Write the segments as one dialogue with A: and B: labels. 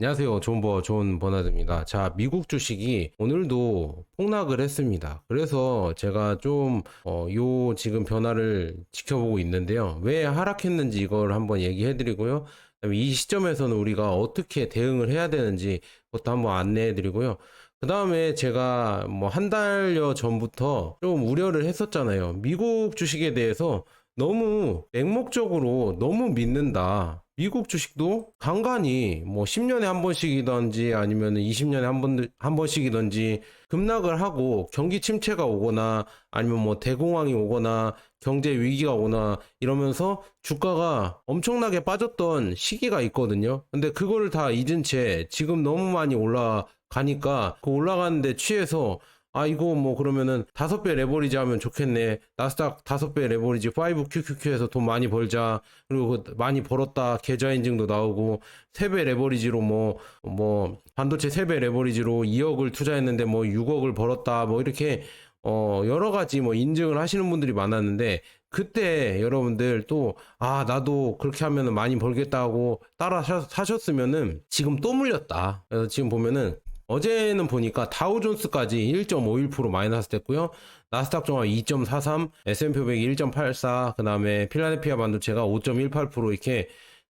A: 안녕하세요. 존 버 존 버나드입니다. 자, 미국 주식이 오늘도 폭락을 했습니다. 그래서 제가 좀, 어, 요 지금 변화를 지켜보고 있는데요. 왜 하락했는지 이걸 한번 얘기해 드리고요. 이 시점에서는 우리가 어떻게 대응을 해야 되는지 그것도 한번 안내해 드리고요. 그 다음에 제가 뭐 한 달여 전부터 좀 우려를 했었잖아요. 미국 주식에 대해서 너무 맹목적으로 너무 믿는다. 미국 주식도 간간히 뭐 10년에 한 번씩이든지 아니면 20년에 한 번, 한 번씩이든지 급락을 하고 경기 침체가 오거나 아니면 뭐 대공황이 오거나 경제 위기가 오나 이러면서 주가가 엄청나게 빠졌던 시기가 있거든요. 근데 그거를 다 잊은 채 지금 너무 많이 올라가니까 그 올라가는데 취해서 아 이거 뭐 그러면은 다섯 배 레버리지 하면 좋겠네. 나스닥 다섯 배 레버리지. 5QQQ에서 돈 많이 벌자. 그리고 그 많이 벌었다. 계좌 인증도 나오고 세 배 레버리지로 뭐 뭐 반도체 세 배 레버리지로 2억을 투자했는데 뭐 6억을 벌었다. 뭐 이렇게 어 여러 가지 뭐 인증을 하시는 분들이 많았는데 그때 여러분들 또 아 나도 그렇게 하면은 많이 벌겠다고 따라 사- 사셨으면은 지금 또 물렸다. 그래서 지금 보면은 어제는 보니까 다우존스까지 1.51% 마이너스 됐고요. 나스닥 종합 2.43, S&P 500 1.84, 그 다음에 필라델피아 반도체가 5.18% 이렇게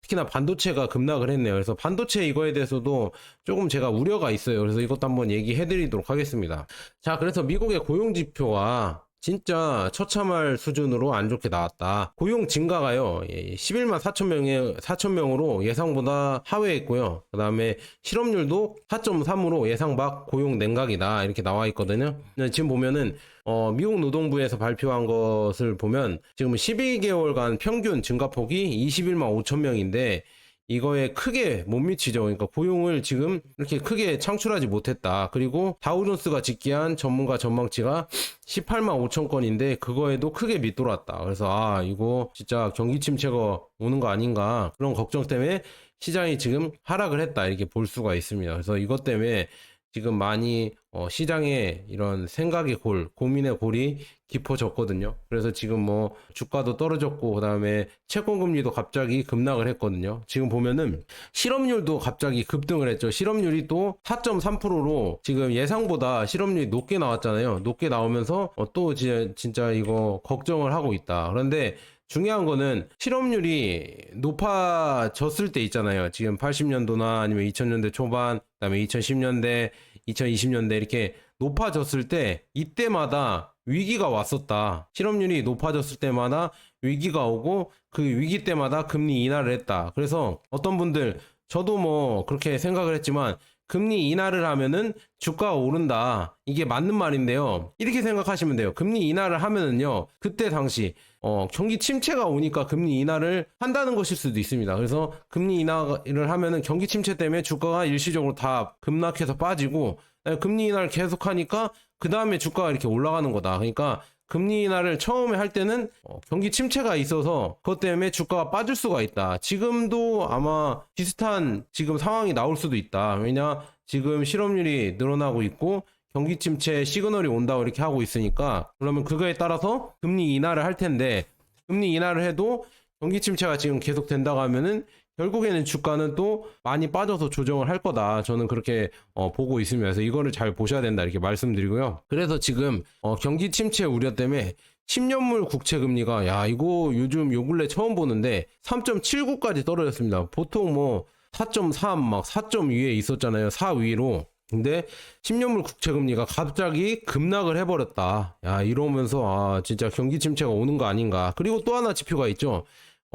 A: 특히나 반도체가 급락을 했네요. 그래서 반도체 이거에 대해서도 조금 제가 우려가 있어요. 그래서 이것도 한번 얘기해 드리도록 하겠습니다. 자, 그래서 미국의 고용 지표가 진짜 처참할 수준으로 안 좋게 나왔다. 고용 증가가요. 11만 4천 명에 4천 명으로 예상보다 하회했고요. 그다음에 실업률도 4.3으로 예상 밖 고용 냉각이다. 이렇게 나와 있거든요. 근데 지금 보면은 어, 미국 노동부에서 발표한 것을 보면 지금 12개월간 평균 증가폭이 21만 5천 명인데 이거에 크게 못 미치죠. 그러니까 고용을 지금 이렇게 크게 창출하지 못했다. 그리고 다우존스가 집계한 전문가 전망치가 18만 5천 건인데 그거에도 크게 밑돌았다. 그래서 아 이거 진짜 경기 침체가 오는 거 아닌가 그런 걱정 때문에 시장이 지금 하락을 했다 이렇게 볼 수가 있습니다. 그래서 이것 때문에 지금 많이 어, 시장에 이런 생각의 골, 고민의 골이 깊어졌거든요. 그래서 지금 뭐 주가도 떨어졌고 그다음에 채권 금리도 갑자기 급락을 했거든요. 지금 보면은 실업률도 갑자기 급등을 했죠. 실업률이 또 4.3%로 지금 예상보다 실업률이 높게 나왔잖아요. 높게 나오면서 어, 또 지- 진짜 이거 걱정을 하고 있다. 그런데 중요한 거는 실업률이 높아졌을 때 있잖아요. 지금 80년도나 아니면 2000년대 초반, 그다음에 2010년대, 2020년대 이렇게 높아졌을 때 이때마다 위기가 왔었다. 실업률이 높아졌을 때마다 위기가 오고 그 위기 때마다 금리 인하를 했다. 그래서 어떤 분들 저도 뭐 그렇게 생각을 했지만 금리 인하를 하면은 주가가 오른다. 이게 맞는 말인데요. 이렇게 생각하시면 돼요. 금리 인하를 하면은요. 그때 당시 어, 경기 침체가 오니까 금리 인하를 한다는 것일 수도 있습니다. 그래서 금리 인하를 하면은 경기 침체 때문에 주가가 일시적으로 다 급락해서 빠지고 에, 금리 인하를 계속하니까 그 다음에 주가가 이렇게 올라가는 거다. 그러니까 금리 인하를 처음에 할 때는 어, 경기 침체가 있어서 그것 때문에 주가가 빠질 수가 있다. 지금도 아마 비슷한 지금 상황이 나올 수도 있다. 왜냐 지금 실업률이 늘어나고 있고 경기 침체 시그널이 온다고 이렇게 하고 있으니까 그러면 그거에 따라서 금리 인하를 할 텐데 금리 인하를 해도 경기 침체가 지금 계속 된다고 하면은 결국에는 주가는 또 많이 빠져서 조정을 할 거다. 저는 그렇게 어, 보고 있습니다. 그래서 이거를 잘 보셔야 된다 이렇게 말씀드리고요. 그래서 지금 어, 경기 침체 우려 때문에 10년물 국채 금리가 야 이거 요즘 요 근래 처음 보는데 3.79까지 떨어졌습니다. 보통 뭐 4.3 막 4.2에 있었잖아요. 4 위로. 근데 10년물 국채 금리가 갑자기 급락을 해버렸다. 야 이러면서 아 진짜 경기 침체가 오는 거 아닌가. 그리고 또 하나 지표가 있죠.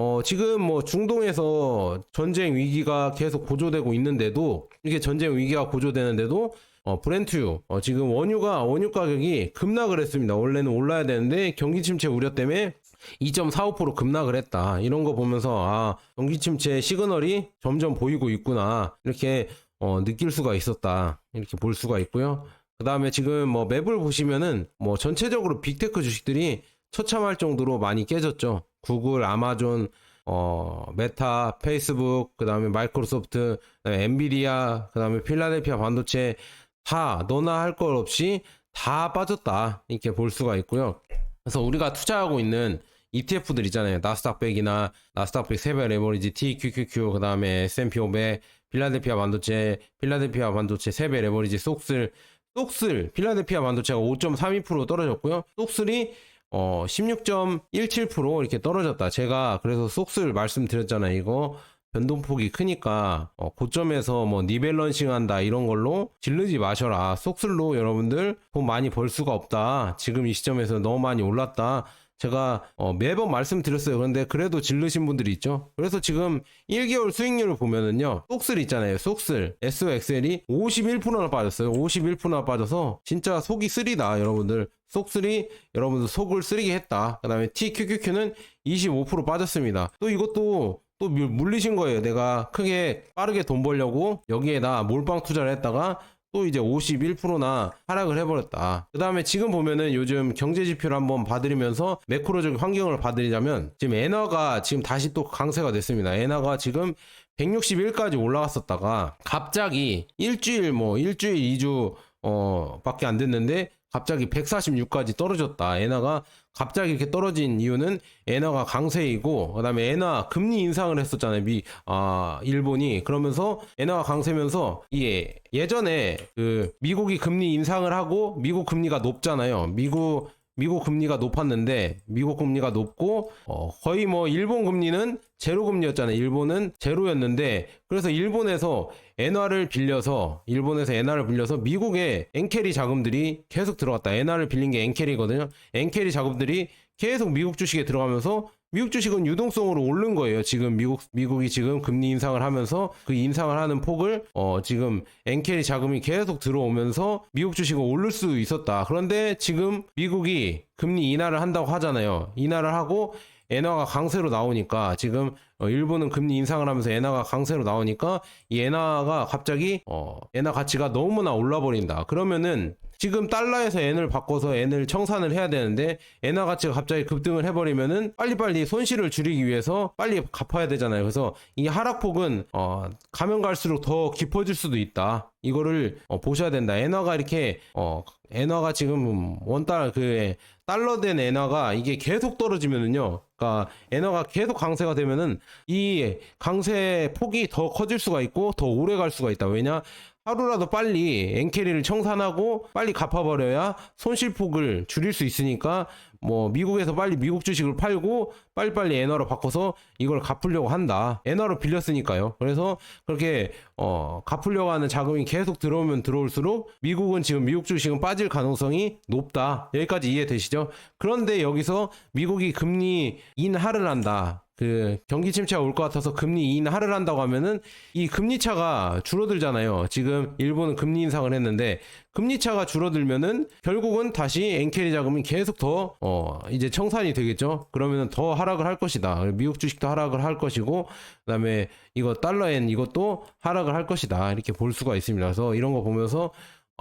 A: 어 지금 뭐 중동에서 전쟁 위기가 계속 고조되고 있는데도 이게 전쟁 위기가 고조되는데도 어 브렌트유 어 지금 원유가 원유 가격이 급락을 했습니다. 원래는 올라야 되는데 경기 침체 우려 때문에 2.45% 급락을 했다. 이런 거 보면서 아 경기 침체 시그널이 점점 보이고 있구나 이렇게 어, 느낄 수가 있었다. 이렇게 볼 수가 있고요. 그 다음에 지금 뭐 맵을 보시면은 뭐 전체적으로 빅테크 주식들이 처참할 정도로 많이 깨졌죠. 구글, 아마존, 어, 메타, 페이스북, 그 다음에 마이크로소프트, 그다음에 엔비디아, 그 다음에 필라델피아 반도체 다 너나 할 것 없이 다 빠졌다. 이렇게 볼 수가 있고요. 그래서 우리가 투자하고 있는 ETF들 있잖아요. 나스닥 100이나 나스닥 100 세배 레버리지 TQQQ 그 다음에 S&P 500 필라델피아 반도체, 필라델피아 반도체 3배 레버리지 속슬, 속슬, 필라델피아 반도체가 5.32% 떨어졌고요. 속슬이 어 16.17% 이렇게 떨어졌다. 제가 그래서 속슬 말씀드렸잖아요. 이거 변동폭이 크니까 어, 고점에서 뭐 리밸런싱 한다 이런 걸로 질르지 마셔라. 속슬로 여러분들 돈 많이 벌 수가 없다. 지금 이 시점에서 너무 많이 올랐다. 제가 어, 매번 말씀드렸어요. 그런데 그래도 질르신 분들이 있죠. 그래서 지금 1개월 수익률을 보면은요. 속슬 있잖아요. 속슬. SOXL이 51%나 빠졌어요. 51%나 빠져서 진짜 속이 쓰리다. 여러분들. 속슬이 여러분들 속을 쓰리게 했다. 그 다음에 TQQQ는 25% 빠졌습니다. 또 이것도 또 물- 물리신 거예요. 내가 크게 빠르게 돈 벌려고 여기에다 몰빵 투자를 했다가 또 이제 51%나 하락을 해버렸다. 그 다음에 지금 보면은 요즘 경제 지표를 한번 봐드리면서 매크로적 환경을 봐드리자면 지금 엔화가 지금 다시 또 강세가 됐습니다. 엔화가 지금 161까지 올라갔었다가 갑자기 일주일 뭐 일주일 2주 어 밖에 안 됐는데 갑자기 146까지 떨어졌다. 엔화가 갑자기 이렇게 떨어진 이유는 엔화가 강세이고 그다음에 엔화 금리 인상을 했었잖아요. 미 아, 일본이 그러면서 엔화가 강세면서 이게 예전에 그 미국이 금리 인상을 하고 미국 금리가 높잖아요. 미국 미국 금리가 높았는데 미국 금리가 높고 어, 거의 뭐 일본 금리는 제로 금리였잖아요. 일본은 제로였는데 그래서 일본에서 엔화를 빌려서 일본에서 엔화를 빌려서 미국의 엔캐리 자금들이 계속 들어갔다. 엔화를 빌린 게 엔캐리거든요. 엔캐리 자금들이 계속 미국 주식에 들어가면서 미국 주식은 유동성으로 오른 거예요. 지금 미국 미국이 지금 금리 인상을 하면서 그 인상을 하는 폭을 어 지금 엔캐리 자금이 계속 들어오면서 미국 주식은 오를 수 있었다. 그런데 지금 미국이 금리 인하를 한다고 하잖아요. 인하를 하고 엔화가 강세로 나오니까 지금 어, 일본은 금리 인상을 하면서 엔화가 강세로 나오니까 이 엔화가 갑자기 어 엔화 가치가 너무나 올라 버린다. 그러면은 지금 달러에서 엔을 바꿔서 엔을 청산을 해야 되는데 엔화 가치가 갑자기 급등을 해버리면은 빨리빨리 손실을 줄이기 위해서 빨리 갚아야 되잖아요. 그래서 이 하락폭은 어 가면 갈수록 더 깊어질 수도 있다. 이거를 어, 보셔야 된다. 엔화가 이렇게 어 엔화가 지금 원달 그 달러 된 엔화가 이게 계속 떨어지면은요. 그러니까 엔화가 계속 강세가 되면은 이 강세 폭이 더 커질 수가 있고 더 오래 갈 수가 있다. 왜냐? 하루라도 빨리 엔캐리를 청산하고 빨리 갚아버려야 손실폭을 줄일 수 있으니까 뭐 미국에서 빨리 미국 주식을 팔고 빨리빨리 엔화로 바꿔서 이걸 갚으려고 한다. 엔화로 빌렸으니까요. 그래서 그렇게 어 갚으려고 하는 자금이 계속 들어오면 들어올수록 미국은 지금 미국 주식은 빠질 가능성이 높다. 여기까지 이해되시죠? 그런데 여기서 미국이 금리 인하를 한다. 그 경기 침체가 올 것 같아서 금리 인하를 한다고 하면은 이 금리 차가 줄어들잖아요. 지금 일본은 금리 인상을 했는데 금리 차가 줄어들면은 결국은 다시 엔캐리 자금이 계속 더 어 이제 청산이 되겠죠. 그러면은 더 하락을 할 것이다. 미국 주식도 하락을 할 것이고 그다음에 이거 달러엔 이것도 하락을 할 것이다. 이렇게 볼 수가 있습니다. 그래서 이런 거 보면서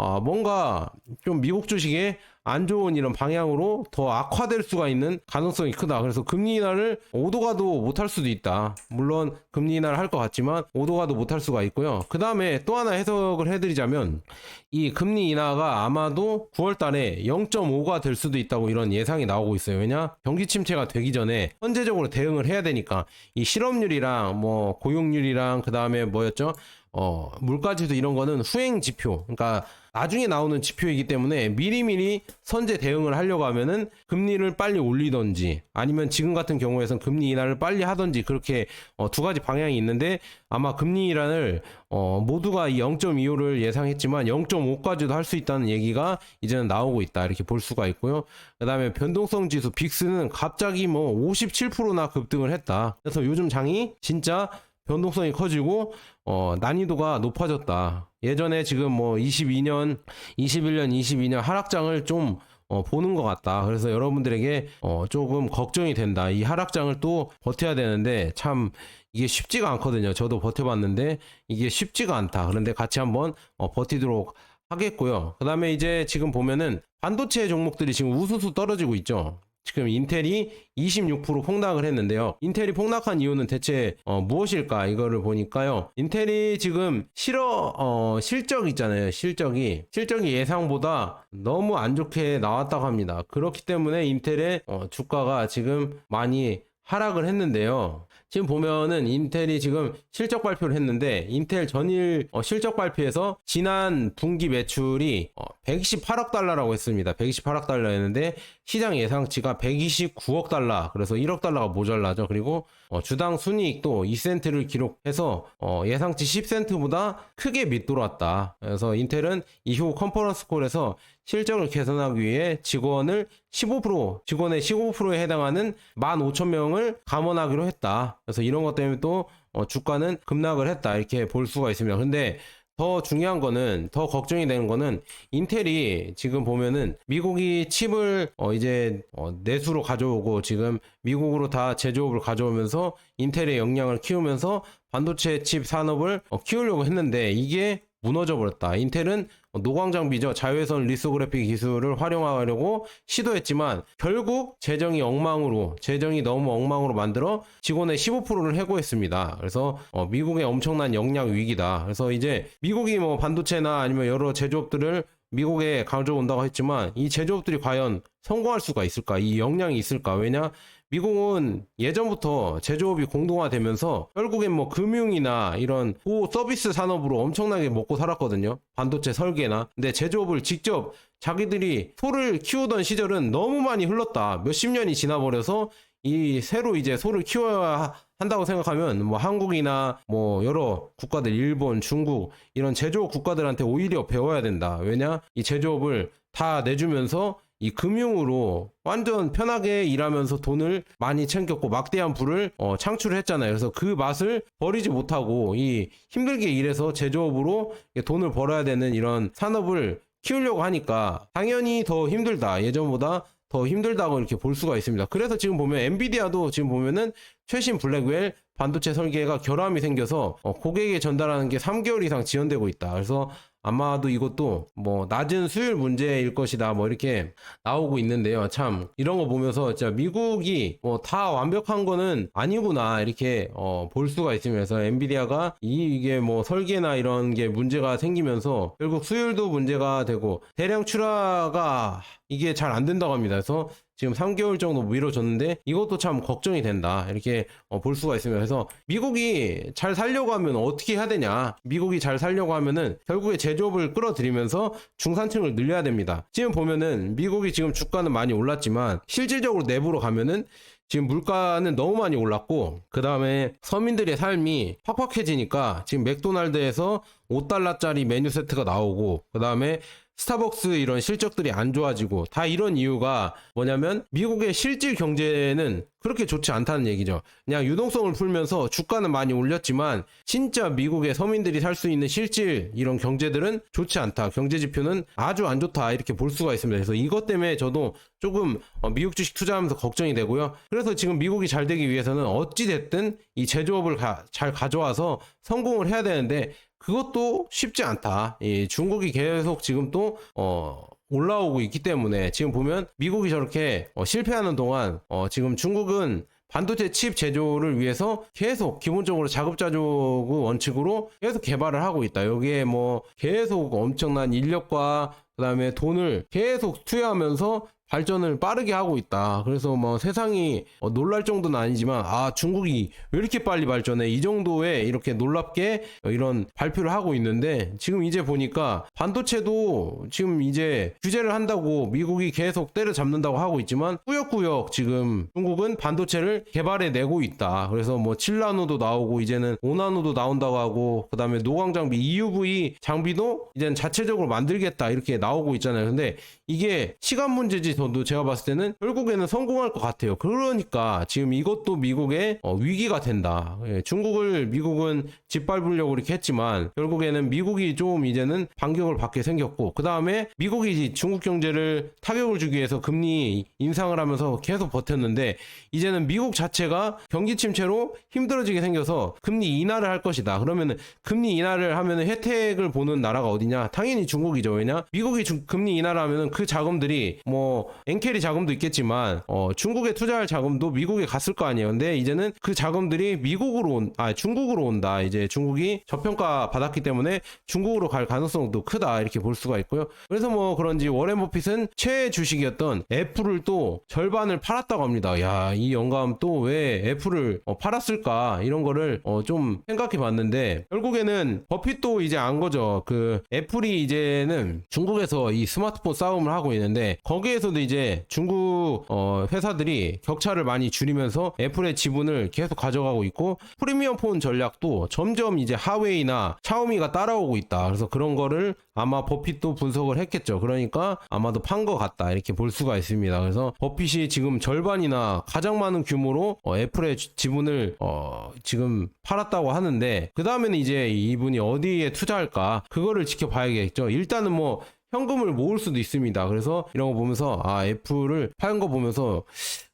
A: 아, 뭔가 좀 미국 주식에 안 좋은 이런 방향으로 더 악화될 수가 있는 가능성이 크다. 그래서 금리 인하를 오도가도 못할 수도 있다. 물론 금리 인하를 할 것 같지만 오도가도 못할 수가 있고요. 그 다음에 또 하나 해석을 해드리자면 이 금리 인하가 아마도 9월 달에 0.5가 될 수도 있다고 이런 예상이 나오고 있어요. 왜냐? 경기 침체가 되기 전에 현재적으로 대응을 해야 되니까 이 실업률이랑 뭐 고용률이랑 그 다음에 뭐였죠? 어, 물가지수 이런 거는 후행 지표. 그러니까 나중에 나오는 지표이기 때문에 미리미리 선제 대응을 하려고 하면은 금리를 빨리 올리던지 아니면 지금 같은 경우에선 금리 인하를 빨리 하던지 그렇게 어, 두 가지 방향이 있는데 아마 금리 인하를 어, 모두가 이 0.25를 예상했지만 0.5까지도 할 수 있다는 얘기가 이제는 나오고 있다 이렇게 볼 수가 있고요. 그다음에 변동성 지수 빅스는 갑자기 뭐 57%나 급등을 했다. 그래서 요즘 장이 진짜 변동성이 커지고 어, 난이도가 높아졌다. 예전에 지금 뭐 22년, 21년, 22년 하락장을 좀 어, 보는 것 같다. 그래서 여러분들에게 어, 조금 걱정이 된다. 이 하락장을 또 버텨야 되는데 참 이게 쉽지가 않거든요. 저도 버텨봤는데 이게 쉽지가 않다. 그런데 같이 한번 어, 버티도록 하겠고요. 그 다음에 이제 지금 보면은 반도체 종목들이 지금 우수수 떨어지고 있죠. 지금 인텔이 26% 폭락을 했는데요. 인텔이 폭락한 이유는 대체 어, 무엇일까? 이거를 보니까요. 인텔이 지금 실어 어, 실적 있잖아요. 실적이 실적이 예상보다 너무 안 좋게 나왔다고 합니다. 그렇기 때문에 인텔의 어, 주가가 지금 많이 하락을 했는데요. 지금 보면은 인텔이 지금 실적 발표를 했는데 인텔 전일 어, 실적 발표에서 지난 분기 매출이 어, 128억 달러라고 했습니다. 128억 달러였는데 시장 예상치가 129억 달러. 그래서 1억 달러가 모자라죠. 그리고 어, 주당 순이익도 2센트를 기록해서 어, 예상치 10센트보다 크게 밑돌았다. 그래서 인텔은 이후 컨퍼런스 콜에서 실적을 개선하기 위해 직원을 15% 직원의 15%에 해당하는 15,000명을 감원하기로 했다. 그래서 이런 것 때문에 또 어, 주가는 급락을 했다. 이렇게 볼 수가 있습니다. 근데 더 중요한 거는 더 걱정이 되는 거는 인텔이 지금 보면은 미국이 칩을 어 이제 어 내수로 가져오고 지금 미국으로 다 제조업을 가져오면서 인텔의 역량을 키우면서 반도체 칩 산업을 어 키우려고 했는데 이게 무너져 버렸다. 인텔은 노광 장비죠. 자외선 리소그래피 기술을 활용하려고 시도했지만 결국 재정이 엉망으로 재정이 너무 엉망으로 만들어 직원의 15%를 해고했습니다. 그래서 어, 미국의 엄청난 역량 위기다. 그래서 이제 미국이 뭐 반도체나 아니면 여러 제조업들을 미국에 가져온다고 했지만 이 제조업들이 과연 성공할 수가 있을까? 이 역량이 있을까? 왜냐? 미국은 예전부터 제조업이 공동화되면서 결국엔 뭐 금융이나 이런 고 서비스 산업으로 엄청나게 먹고 살았거든요. 반도체 설계나. 근데 제조업을 직접 자기들이 소를 키우던 시절은 너무 많이 흘렀다. 몇십 년이 지나버려서 이 새로 이제 소를 키워야 하- 한다고 생각하면 뭐 한국이나 뭐 여러 국가들 일본, 중국 이런 제조업 국가들한테 오히려 배워야 된다. 왜냐? 이 제조업을 다 내주면서 이 금융으로 완전 편하게 일하면서 돈을 많이 챙겼고 막대한 부를 어, 창출했잖아요. 그래서 그 맛을 버리지 못하고 이 힘들게 일해서 제조업으로 돈을 벌어야 되는 이런 산업을 키우려고 하니까 당연히 더 힘들다. 예전보다 더 힘들다고 이렇게 볼 수가 있습니다. 그래서 지금 보면 엔비디아도 지금 보면은 최신 블랙웰 반도체 설계가 결함이 생겨서 어, 고객에 전달하는 게 3개월 이상 지연되고 있다. 그래서 아마도 이것도 뭐 낮은 수율 문제일 것이다. 뭐 이렇게 나오고 있는데요. 참 이런 거 보면서 진짜 미국이 뭐 다 완벽한 거는 아니구나 이렇게 어, 볼 수가. 그래서 엔비디아가 이, 이게 뭐 설계나 이런 게 문제가 생기면서 결국 수율도 문제가 되고 대량 출하가 이게 잘 안 된다고 합니다. 그래서 지금 3개월 정도 미뤄졌는데 이것도 참 걱정이 된다 이렇게 어, 볼 수가 있습니다. 그래서 미국이 잘 살려고 하면 어떻게 해야 되냐? 미국이 잘 살려고 하면은 결국에 제조업을 끌어들이면서 중산층을 늘려야 됩니다. 지금 보면은 미국이 지금 주가는 많이 올랐지만 실질적으로 내부로 가면은 지금 물가는 너무 많이 올랐고 그 다음에 서민들의 삶이 팍팍해지니까 지금 맥도날드에서 5달러짜리 메뉴 세트가 나오고 그 다음에 스타벅스 이런 실적들이 안 좋아지고 다 이런 이유가 뭐냐면 미국의 실질 경제는 그렇게 좋지 않다는 얘기죠. 그냥 유동성을 풀면서 주가는 많이 올렸지만 진짜 미국의 서민들이 살 수 있는 실질 이런 경제들은 좋지 않다. 경제 지표는 아주 안 좋다. 이렇게 볼 수가 있습니다. 그래서 이것 때문에 저도 조금 어, 미국 주식 투자하면서 걱정이 되고요. 그래서 지금 미국이 잘 되기 위해서는 어찌 됐든 이 제조업을 가- 잘 가져와서 성공을 해야 되는데 그것도 쉽지 않다. 이 중국이 계속 지금 또 어, 올라오고 있기 때문에 지금 보면 미국이 저렇게 어, 실패하는 동안 어, 지금 중국은 반도체 칩 제조를 위해서 계속 기본적으로 자급자족 원칙으로 계속 개발을 하고 있다. 여기에 뭐 계속 엄청난 인력과 그다음에 돈을 계속 투여하면서 발전을 빠르게 하고 있다. 그래서 뭐 세상이 어, 놀랄 정도는 아니지만 아 중국이 왜 이렇게 빨리 발전해? 이 정도에 이렇게 놀랍게 어, 이런 발표를 하고 있는데 지금 이제 보니까 반도체도 지금 이제 규제를 한다고 미국이 계속 때려잡는다고 하고 있지만 꾸역꾸역 지금 중국은 반도체를 개발해 내고 있다. 그래서 뭐 7나노도 나오고 이제는 5나노도 나온다고 하고 그다음에 노광 장비 EUV 장비도 이제는 자체적으로 만들겠다 이렇게 나오고 있잖아요. 근데 이게 시간 문제지 저도 제가 봤을 때는 결국에는 성공할 것 같아요. 그러니까 지금 이것도 미국의 어, 위기가 된다. 예, 중국을 미국은 짓밟으려고 이렇게 했지만 결국에는 미국이 좀 이제는 반격을 받게 생겼고 그 다음에 미국이 중국 경제를 타격을 주기 위해서 금리 인상을 하면서 계속 버텼는데 이제는 미국 자체가 경기 침체로 힘들어지게 생겨서 금리 인하를 할 것이다. 그러면은 금리 인하를 하면은 혜택을 보는 나라가 어디냐? 당연히 중국이죠. 왜냐? 미국이 중- 금리 인하를 하면은 그 자금들이 뭐뭐 엔캐리 자금도 있겠지만 어, 중국에 투자할 자금도 미국에 갔을 거 아니에요. 근데 이제는 그 자금들이 미국으로 온, 아 중국으로 온다. 이제 중국이 저평가 받았기 때문에 중국으로 갈 가능성도 크다 이렇게 볼 수가 있고요. 그래서 뭐 그런지 워렌 버핏은 최애 주식이었던 애플을 또 절반을 팔았다고 합니다. 야, 이 영감 또 왜 애플을 어, 팔았을까 이런 거를 어, 좀 생각해 봤는데 결국에는 버핏도 이제 안 거죠. 그 애플이 이제는 중국에서 이 스마트폰 싸움을 하고 있는데 거기에서 도 이제 중국 어, 회사들이 격차를 많이 줄이면서 애플의 지분을 계속 가져가고 있고 프리미엄 폰 전략도 점점 이제 하웨이나 샤오미가 따라오고 있다. 그래서 그런 거를 아마 버핏도 분석을 했겠죠. 그러니까 아마도 판 것 같다 이렇게 볼 수가 있습니다. 그래서 버핏이 지금 절반이나 가장 많은 규모로 어, 애플의 지- 지분을 어, 지금 팔았다고 하는데 그 다음에는 이제 이분이 어디에 투자할까 그거를 지켜봐야겠죠. 일단은 뭐 현금을 모을 수도 있습니다. 그래서 이런 거 보면서 아 애플을 파는 거 보면서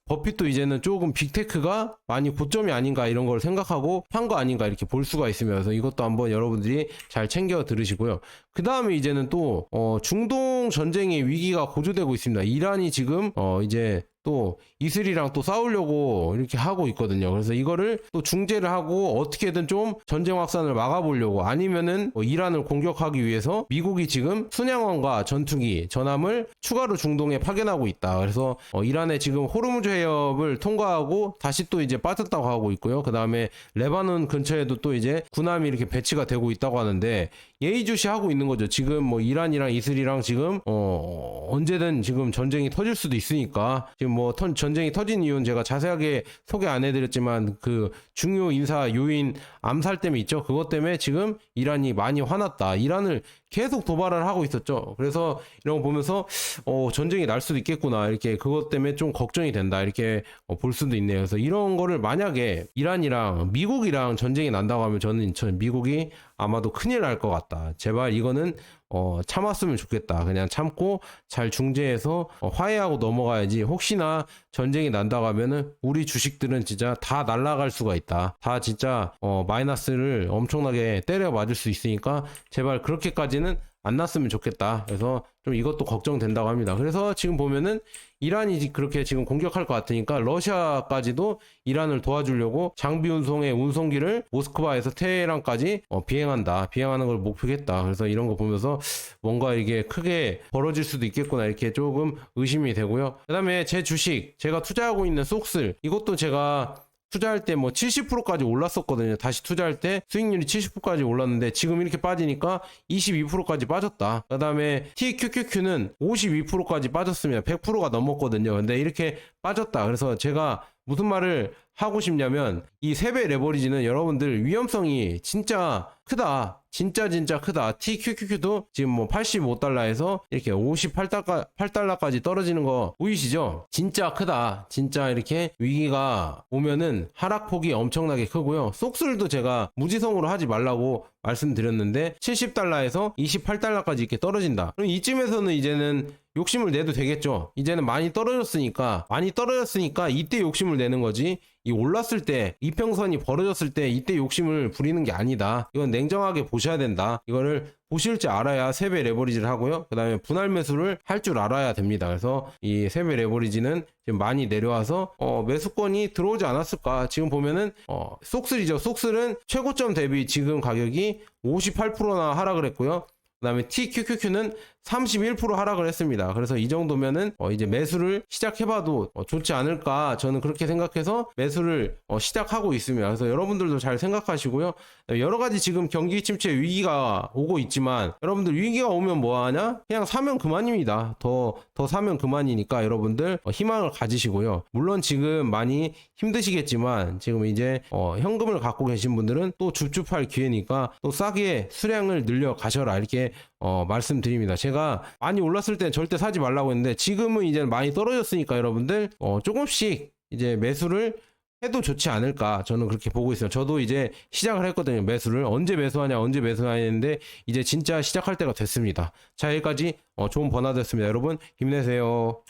A: 버핏도 이제는 조금 빅테크가 많이 고점이 아닌가 이런 걸 생각하고 판 거 아닌가 이렇게 볼 수가 있으면서 이것도 한번 여러분들이 잘 챙겨 들으시고요. 그 다음에 이제는 또 어, 중동 전쟁의 위기가 고조되고 있습니다. 이란이 지금 어, 이제 또 이슬이랑 또 싸우려고 이렇게 하고 있거든요. 그래서 이거를 또 중재를 하고 어떻게든 좀 전쟁 확산을 막아보려고 아니면은 뭐 이란을 공격하기 위해서 미국이 지금 순양함과 전투기, 전함을 추가로 중동에 파견하고 있다. 그래서 어, 이란에 지금 호르무즈 해협을 통과하고 다시 또 이제 빠졌다고 하고 있고요. 그 다음에 레바논 근처에도 또 이제 군함이 이렇게 배치가 되고 있다고 하는데 예의주시하고 있는 거죠. 지금 뭐 이란이랑 이슬이랑 지금 어 언제든 지금 전쟁이 터질 수도 있으니까 지금 뭐 턴- 전쟁이 터진 이유는 제가 자세하게 소개 안 해드렸지만 그 중요 인사 요인 암살tem이 있죠. 그것 때문에 지금 이란이 많이 화났다. 이란을 계속 도발을 하고 있었죠. 그래서 이런 거 보면서 어 전쟁이 날 수도 있겠구나 이렇게 그것 때문에 좀 걱정이 된다 이렇게 어, 볼 수도 있네요. 그래서 이런 거를 만약에 이란이랑 미국이랑 전쟁이 난다고 하면 저는 저 미국이 아마도 큰일 날 것 같다. 제발 이거는 어, 참았으면 좋겠다. 그냥 참고 잘 중재해서 어, 화해하고 넘어가야지. 혹시나 전쟁이 난다고 하면은 우리 주식들은 진짜 다 날아갈 수가 있다. 다 진짜 어, 마이너스를 엄청나게 때려 맞을 수 있으니까 제발 그렇게까지는 안 났으면 좋겠다. 그래서 좀 이것도 걱정된다고 합니다. 그래서 지금 보면은 이란이 그렇게 지금 공격할 것 같으니까 러시아까지도 이란을 도와주려고 장비 운송의 운송기를 모스크바에서 테헤란까지 어, 비행한다. 비행하는 걸 목표겠다. 그래서 이런 거 보면서 뭔가 이게 크게 벌어질 수도 있겠구나 이렇게 조금 의심이 되고요. 그 다음에 제 주식 제가 투자하고 있는 속슬 이것도 제가 투자할 때 뭐 70%까지 올랐었거든요. 다시 투자할 때 수익률이 70%까지 올랐는데 지금 이렇게 빠지니까 22%까지 빠졌다. 그 다음에 TQQQ는 52%까지 빠졌습니다. 100%가 넘었거든요. 근데 이렇게 빠졌다. 그래서 제가 무슨 말을 하고 싶냐면 이 세배 레버리지는 여러분들 위험성이 진짜 크다. 진짜 진짜 크다. TQQQ도 지금 뭐 85달러에서 이렇게 58달러 8달러 까지 떨어지는 거 보이시죠? 진짜 크다. 진짜 이렇게 위기가 오면은 하락폭이 엄청나게 크고요. 속술도 제가 무지성으로 하지 말라고 말씀드렸는데 70달러에서 28달러까지 이렇게 떨어진다. 그럼 이쯤에서는 이제는 욕심을 내도 되겠죠. 이제는 많이 떨어졌으니까 많이 떨어졌으니까 이때 욕심을 내는 거지. 이 올랐을 때 이평선이 벌어졌을 때 이때 욕심을 부리는 게 아니다. 이건 냉정하게 보셔야 된다. 이거를 보실 줄 알아야 세배 레버리지를 하고요. 그 다음에 분할 매수를 할 줄 알아야 됩니다. 그래서 이 세배 레버리지는 지금 많이 내려와서 어, 매수권이 들어오지 않았을까. 지금 보면은 어, 속슬이죠. 속슬은 최고점 대비 지금 가격이 58%나 하락을 했고요. 그 다음에 TQQQ는 31% 하락을 했습니다. 그래서 이 정도면은 어 이제 매수를 시작해봐도 어 좋지 않을까 저는 그렇게 생각해서 매수를 어 시작하고 있습니다. 그래서 여러분들도 잘 생각하시고요. 여러 가지 지금 경기 침체 위기가 오고 있지만 여러분들 위기가 오면 뭐하냐? 그냥 사면 그만입니다. 더더 사면 그만이니까 여러분들 어 희망을 가지시고요. 물론 지금 많이 힘드시겠지만 지금 이제 어 현금을 갖고 계신 분들은 또 줍줍할 기회니까 또 싸게 수량을 늘려 가셔라 이렇게 어, 말씀드립니다. 제가 많이 올랐을 땐 절대 사지 말라고 했는데 지금은 이제 많이 떨어졌으니까 여러분들 어, 조금씩 이제 매수를 해도 좋지 않을까 저는 그렇게 보고 있어요. 저도 이제 시작을 했거든요. 매수를 언제 매수하냐 언제 매수하냐 했는데 이제 진짜 시작할 때가 됐습니다. 자 여기까지 어, 좋은 번화됐습니다. 여러분 힘내세요.